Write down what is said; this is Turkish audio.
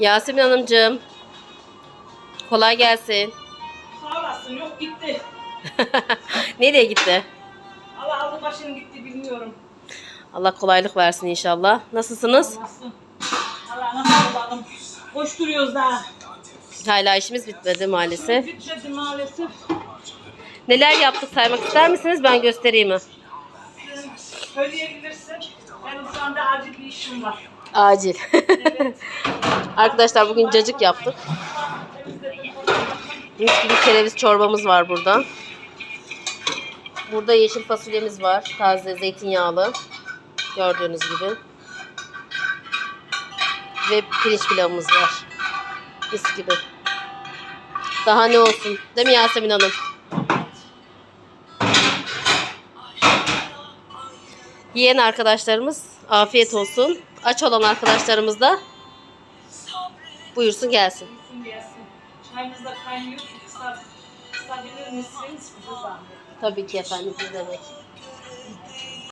Yasemin Hanımcığım. Kolay gelsin. Sağ olasın yok gitti. Nereye gitti? Allah aldı başını gitti bilmiyorum. Allah kolaylık versin inşallah. Nasılsınız? Nasıl? Allah'ına sağ olalım. Koşturuyoruz daha. Hala işimiz bitmedi maalesef. Bitmedi maalesef. Neler yaptık saymak ister misiniz? Ben göstereyim mi? Söyleyebilirsin. Benim şu anda acil bir işim var. Acil. Arkadaşlar bugün cacık yaptık. Mis gibi kereviz çorbamız var burada. Burada yeşil fasulyemiz var. Taze zeytinyağlı. Gördüğünüz gibi. Ve pirinç pilavımız var. Mis gibi. Daha ne olsun? Değil mi Yasemin Hanım? Yiyen arkadaşlarımız afiyet olsun. Aç olan arkadaşlarımız da buyursun gelsin. Çayımız da kaynıyor. Tabii ki efendim ne demek.